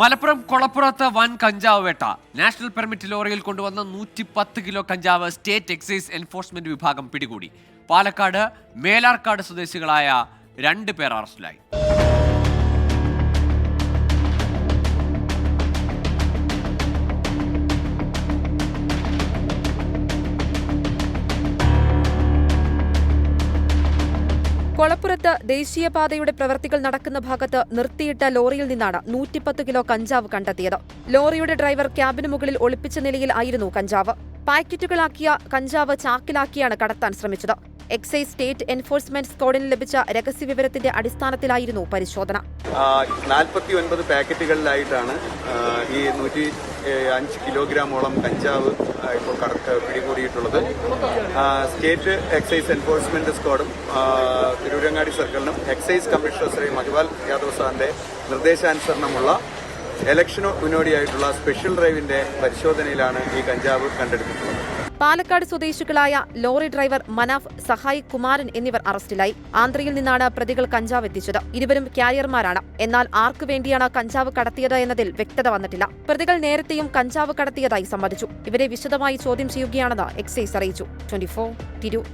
മലപ്പുറം കൊളപ്പുറത്ത് വൻ കഞ്ചാവ് വേട്ട. നാഷണൽ പെർമിറ്റ് ലോറിയിൽ കൊണ്ടുവന്ന നൂറ്റി പത്ത് കിലോ കഞ്ചാവ് സ്റ്റേറ്റ് എക്സൈസ് എൻഫോഴ്സ്മെന്റ് വിഭാഗം പിടികൂടി. പാലക്കാട് മേലാർക്കാട് സ്വദേശികളായ രണ്ട് പേർ അറസ്റ്റിലായി. കൊളപ്പുറത്ത് ദേശീയപാതയുടെ പ്രവർത്തികൾ നടക്കുന്ന ഭാഗത്ത് നിർത്തിയിട്ട ലോറിയിൽ നിന്നാണ് നൂറ്റിപ്പത്ത് കിലോ കഞ്ചാവ് കണ്ടെത്തിയത്. ലോറിയുടെ ഡ്രൈവർ ക്യാബിന് മുകളിൽ ഒളിപ്പിച്ച നിലയിൽ ആയിരുന്നു കഞ്ചാവ്. പാക്കറ്റുകളാക്കിയ കഞ്ചാവ് ചാക്കിലാക്കിയാണ് കടത്താൻ ശ്രമിച്ചത്. എക്സൈസ് സ്റ്റേറ്റ് എൻഫോഴ്സ്മെന്റ് സ്ക്വാഡിന് ലഭിച്ച രഹസ്യവിവരത്തിന്റെ അടിസ്ഥാനത്തിലായിരുന്നു പരിശോധന. നാൽപ്പത്തി ഒൻപത് പാക്കറ്റുകളിലായിട്ടാണ് ഈ നൂറ്റി അഞ്ച് കിലോഗ്രാമോളം കഞ്ചാവ് ഇപ്പോൾ പിടികൂടിയിട്ടുള്ളത്. സ്റ്റേറ്റ് എക്സൈസ് എൻഫോഴ്സ്മെന്റ് സ്ക്വാഡും തിരൂരങ്ങാടി സർക്കിളിനും എക്സൈസ് കമ്മീഷണർ ശ്രീ മധുപാൽ യാദവ് സാറിന്റെ നിർദ്ദേശാനുസരണമുള്ള ഇലക്ഷന് മുന്നോടിയായിട്ടുള്ള സ്പെഷ്യൽ ഡ്രൈവിന്റെ പരിശോധനയിലാണ് ഈ കഞ്ചാവ് കണ്ടെടുത്തിട്ടുള്ളത്. പാലക്കാട് സ്വദേശികളായ ലോറി ഡ്രൈവർ മനാഫ് സഹായ് കുമാരൻ എന്നിവർ അറസ്റ്റിലായി. ആന്ധ്രയിൽ നിന്നാണ് പ്രതികൾ കഞ്ചാവ് എത്തിച്ചത്. ഇരുവരും കാരിയർമാരാണ്. എന്നാൽ ആർക്കു വേണ്ടിയാണ് കഞ്ചാവ് കടത്തിയത് എന്നതിൽ വ്യക്തത വന്നിട്ടില്ല. പ്രതികൾ നേരത്തെയും കഞ്ചാവ് കടത്തിയതായി സമ്മതിച്ചു. ഇവരെ വിശദമായി ചോദ്യം ചെയ്യുകയാണെന്ന് എക്സൈസ് അറിയിച്ചു. ട്വന്റി തിരു